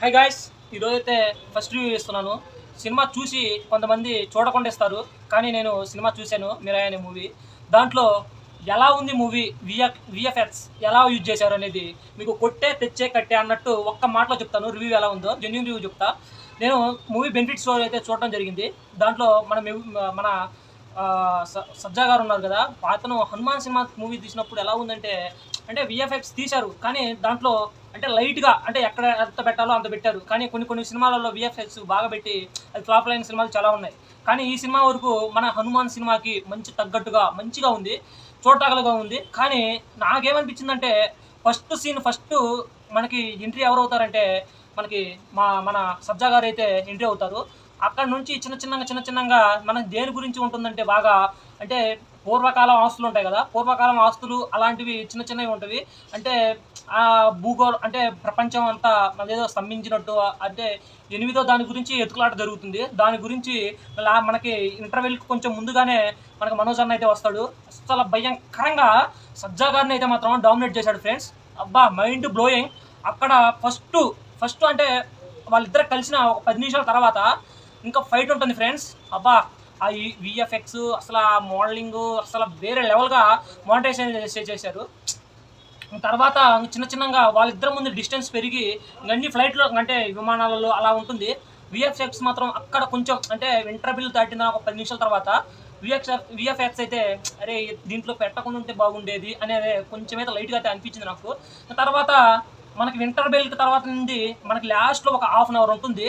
High guys ఈరోజైతే first review ఇస్తున్నాను cinema చూసి కొంతమంది చూడకుండా ఇస్తారు కానీ నేను సినిమా చూశాను మిరాయ్ అనే మూవీ. దాంట్లో ఎలా ఉంది మూవీ విఎఫ్ విఎఫ్ఎక్స్ ఎలా యూజ్ చేశారు అనేది మీకు కొట్టే తెచ్చే కట్టే అన్నట్టు ఒక్క మాటలో చెప్తాను రివ్యూ ఎలా ఉందో జెన్యున్ రివ్యూ చెప్తా. నేను మూవీ బెనిఫిట్స్ అయితే చూడటం జరిగింది. దాంట్లో మన మన సజ్జా గారు ఉన్నారు కదా అతను హనుమాన్ సినిమా మూవీ తీసినప్పుడు ఎలా ఉందంటే అంటే విఎఫ్ఎక్స్ తీశారు. కానీ దాంట్లో అంటే లైట్గా అంటే ఎక్కడ ఎంత పెట్టాలో అంత పెట్టారు. కానీ కొన్ని కొన్ని సినిమాలలో విఎఫ్ఎక్స్ బాగా పెట్టి అది ఫ్లాప్ అయిన సినిమాలు చాలా ఉన్నాయి. కానీ ఈ సినిమా వరకు మన హనుమాన్ సినిమాకి మంచి తగ్గట్టుగా మంచిగా ఉంది చూడటాగలుగా ఉంది. కానీ నాకేమనిపించిందంటే ఫస్ట్ సీన్ ఫస్ట్ మనకి ఎంట్రీ ఎవరు అవుతారంటే మనకి మా మన సబ్జా గారు అయితే ఎంట్రీ అవుతారు. అక్కడ నుంచి చిన్న చిన్నగా చిన్న చిన్నగా మనకి దేని గురించి ఉంటుందంటే బాగా అంటే పూర్వకాలం ఆస్తులు ఉంటాయి కదా పూర్వకాలం ఆస్తులు అలాంటివి చిన్న చిన్నవి ఉంటవి. అంటే ఆ భూగోళ అంటే ప్రపంచం అంతా ఏదో స్తంభించినట్టు అంటే ఎనిమిదో దాని గురించి ఎతుకులాట జరుగుతుంది. దాని గురించి మళ్ళీ మనకి ఇంటర్వెల్కి కొంచెం ముందుగానే మనకి మనోజ్ అన్న అయితే వస్తాడు. అసలు భయంకరంగా సజ్జా గారిని అయితే మాత్రం డామినేట్ చేశాడు ఫ్రెండ్స్ అబ్బా మైండ్ బ్లోయింగ్ అక్కడ ఫస్ట్ ఫస్ట్ అంటే వాళ్ళిద్దరు కలిసిన ఒక పది నిమిషాల తర్వాత ఇంకా ఫైట్ ఉంటుంది ఫ్రెండ్స్ అబ్బా ఆ విఎఫ్ఎక్స్ అసలు ఆ మోడలింగ్ అసలు వేరే లెవెల్గా మానిటైజేషన్ చేశారు. తర్వాత చిన్న చిన్నగా వాళ్ళిద్దరి ముందు డిస్టెన్స్ పెరిగి అన్ని ఫ్లైట్లో అంటే విమానాలలో అలా ఉంటుంది. విఎఫ్ఎక్స్ మాత్రం అక్కడ కొంచెం అంటే ఇంటర్వ్యూలు దాటిన ఒక పది నిమిషాల తర్వాత విఎక్స్ విఎఫ్ఎక్స్ అయితే అరే దీంట్లో పెట్టకుండా ఉంటే బాగుండేది అనేది కొంచెం అయితే లైట్గా అయితే అనిపించింది నాకు. తర్వాత మనకి వింటర్ బెల్ట్ తర్వాత నుండి మనకి లాస్ట్లో ఒక హాఫ్ అన్ అవర్ ఉంటుంది.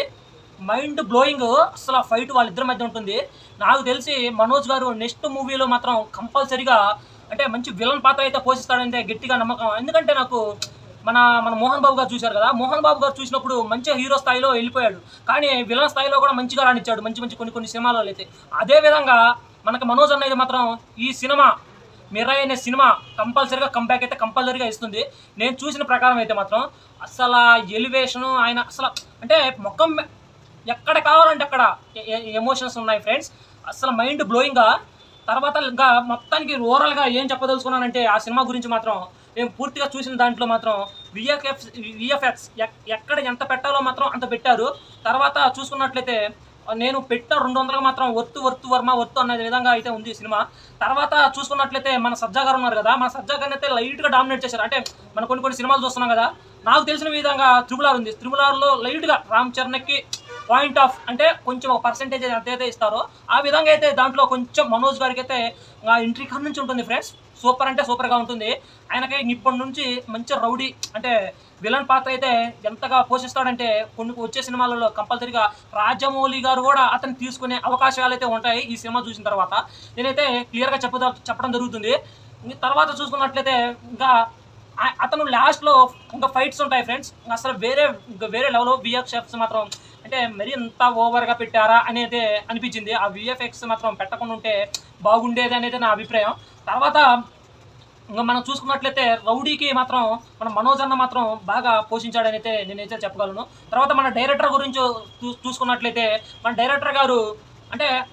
మైండ్ బ్లోయింగ్ అసలు ఆ ఫైట్ వాళ్ళిద్దరి మధ్య ఉంటుంది. నాకు తెలిసి మనోజ్ గారు నెక్స్ట్ మూవీలో మాత్రం కంపల్సరీగా అంటే మంచి విలన్ పాత్ర అయితే పోషిస్తాడంటే గట్టిగా నమ్మకం. ఎందుకంటే నాకు మన మన మోహన్ బాబు గారు చూశారు కదా? మోహన్ బాబు గారు చూసినప్పుడు మంచిగా హీరో స్థాయిలో వెళ్ళిపోయాడు. కానీ విలన్ స్థాయిలో కూడా మంచిగా రాణించాడు. మంచి మంచి కొన్ని కొన్ని సినిమాలలో అయితే. అదే విధంగా మనోజ్ అన్నది మాత్రం ఈ సినిమా మిర్రాయ్ అనే సినిమా కంపల్సరీగా కంబ్యాక్ అయితే కంపల్సరీగా ఇస్తుంది. నేను చూసిన ప్రకారం అయితే మాత్రం అసలు ఎలివేషను ఆయన అసలు అంటే మొక్కం ఎక్కడ కావాలంటే అక్కడ ఎమోషన్స్ ఉన్నాయి ఫ్రెండ్స్ అసలు మైండ్ బ్లోయింగ్గా తర్వాత ఇంకా మొత్తానికి ఓవరాల్గా ఏం చెప్పదలుచుకున్నానంటే ఆ సినిమా గురించి మాత్రం నేను పూర్తిగా చూసిన దాంట్లో మాత్రం విఎఫ్ఎఫ్ విఎఫ్ఎక్స్ ఎక్కడ ఎంత పెట్టాలో మాత్రం అంత పెట్టారు. తర్వాత చూసుకున్నట్లయితే నేను పెట్టిన రెండు వందలకు మాత్రం వర్తు వర్తు వర్మ వర్తు అనే విధంగా అయితే ఉంది సినిమా. తర్వాత చూసుకున్నట్లయితే మన సజ్జా గారు ఉన్నారు కదా మన సజ్జా గారిని అయితే లైట్గా డామినేట్ చేశారు. అంటే మనం కొన్ని కొన్ని సినిమాలు చూస్తున్నాం కదా నాకు తెలిసిన విధంగా త్రిబుల్ ఉంది. త్రిబుల్ లైట్గా రామ్ చరణ్కి పాయింట్ ఆఫ్ అంటే కొంచెం ఒక పర్సంటేజ్ ఎంతైతే ఇస్తారో ఆ విధంగా అయితే దాంట్లో కొంచెం మనోజ్ గారికి అయితే ఎంట్రీ కాడ నుంచి ఉంటుంది ఫ్రెండ్స్ సూపర్ అంటే సూపర్గా ఉంటుంది. ఆయనకి ఇప్పటి నుంచి మంచి రౌడీ అంటే విలన్ పాత్ర అయితే ఎంతగా పోషిస్తాడంటే కొన్ని వచ్చే సినిమాలలో కంపల్సరీగా రాజమౌళి గారు కూడా అతను తీసుకునే అవకాశాలు అయితే ఉంటాయి ఈ సినిమా చూసిన తర్వాత. నేనైతే క్లియర్గా చెప్పు చెప్పడం జరుగుతుంది. తర్వాత చూసుకున్నట్లయితే ఇంకా అతను లాస్ట్లో ఇంకా ఫైట్స్ ఉంటాయి ఫ్రెండ్స్ అసలు వేరే వేరే లెవెల్లో విఎఫ్ఎక్స్ మాత్రం అంటే మరి ఎంత ఓవర్గా పెట్టారా అనేది అనిపించింది. ఆ విఎఫ్ఎక్స్ మాత్రం పెట్టకుండా ఉంటే బాగుండేది అనేది నా అభిప్రాయం. తర్వాత ఇంకా మనం చూసుకున్నట్లయితే రౌడీకి మాత్రం మన మనోజ్ అన్న మాత్రం బాగా పోషించాడని అయితే నేనైతే చెప్పగలను. తర్వాత మన డైరెక్టర్ గురించి చూ- చూసుకున్నట్లయితే మన డైరెక్టర్ గారు అంటే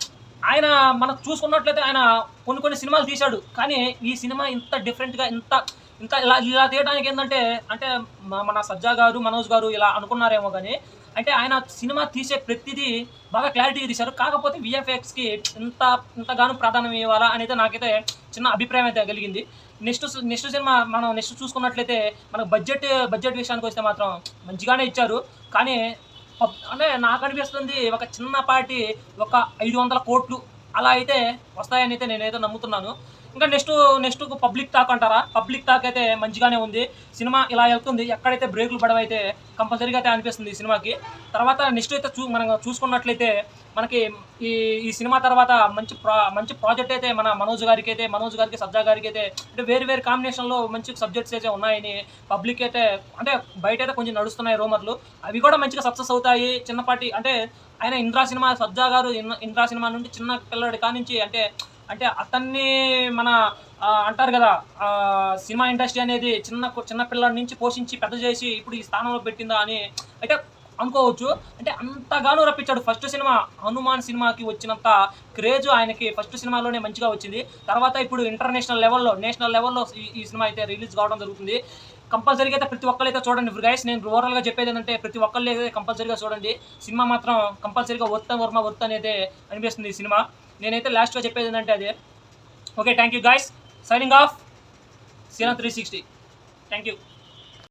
ఆయన మనం చూసుకున్నట్లయితే ఆయన కొన్ని కొన్ని సినిమాలు తీశాడు. కానీ ఈ సినిమా ఇంత డిఫరెంట్గా ఇంత ఇంకా ఇలా ఇలా తీయడానికి ఏంటంటే అంటే మన సజ్జా గారు మనోజ్ గారు ఇలా అనుకున్నారేమో కానీ అంటే ఆయన సినిమా తీసే ప్రతిదీ బాగా క్లారిటీగా తీశారు. కాకపోతే విఎఫ్ఎక్స్కి ఇంత ఇంతగానో ప్రాధాన్యం ఇవ్వాలా అనేది నాకైతే చిన్న అభిప్రాయం అయితే కలిగింది. నెక్స్ట్ నెక్స్ట్ సినిమా మనం నెక్స్ట్ చూసుకున్నట్లయితే మనకు బడ్జెట్ బడ్జెట్ విషయానికి వస్తే మాత్రం మంచిగానే ఇచ్చారు. కానీ పబ్- అంటే నాకు అనిపిస్తుంది ఒక చిన్నపాటి ఒక ఐదు వందల కోట్లు అలా అయితే వస్తాయని అయితే నేనైతే నమ్ముతున్నాను. ఇంకా నెక్స్ట్ నెక్స్ట్ పబ్లిక్ టాక్ అంటారా? పబ్లిక్ టాక్ అయితే మంచిగానే ఉంది. సినిమా ఇలా వెళ్తుంది. ఎక్కడైతే బ్రేకులు పడవైతే కంపల్సరీగా అయితే అనిపిస్తుంది ఈ సినిమాకి. తర్వాత నెక్స్ట్ అయితే చూ మనం చూసుకున్నట్లయితే మనకి ఈ ఈ సినిమా తర్వాత మంచి ప్రా మంచి ప్రాజెక్ట్ అయితే మన మనోజ్ గారికి అయితే మనోజ్ గారికి సజ్జా గారికి అయితే అంటే వేరు వేరు కాంబినేషన్లో మంచి సబ్జెక్ట్స్ అయితే ఉన్నాయని పబ్లిక్ అయితే అంటే బయట అయితే కొంచెం నడుస్తున్నాయి రూమర్లు అవి కూడా మంచిగా సక్సెస్ అవుతాయి. చిన్నపాటి అంటే ఆయన ఇంద్రా సినిమా సజ్జా గారు ఇన్- ఇంద్రా సినిమా నుండి చిన్న పిల్లడి కానించి అంటే అంటే అతన్ని మన అంటారు కదా సినిమా ఇండస్ట్రీ అనేది చిన్న చిన్న పిల్లల నుంచి పోషించి పెద్ద చేసి ఇప్పుడు ఈ స్థానంలో పెట్టిందా అని అయితే అనుకోవచ్చు. అంటే అంతగానో రప్పించాడు. ఫస్ట్ సినిమా హనుమాన్ సినిమాకి వచ్చినంత క్రేజ్ ఆయనకి ఫస్ట్ సినిమాలోనే మంచిగా వచ్చింది. తర్వాత ఇప్పుడు ఇంటర్నేషనల్ లెవెల్లో నేషనల్ లెవెల్లో ఈ సినిమా అయితే రిలీజ్ కావడం జరుగుతుంది. కంపల్సరీగా అయితే ప్రతి ఒక్కరు అయితే చూడండి గైస్ నేను ఓవరాల్గా చెప్పేది ఏంటంటే ప్రతి ఒక్కళ్ళు అయితే కంపల్సరీగా చూడండి. సినిమా మాత్రం కంపల్సరీగా వర్త్ వర్మ వర్త్ అనేది అనిపిస్తుంది ఈ సినిమా. నేనైతే లాస్ట్గా చెప్పేది ఏంటంటే అదే. Okay thank you guys signing off Cena three sixty thank you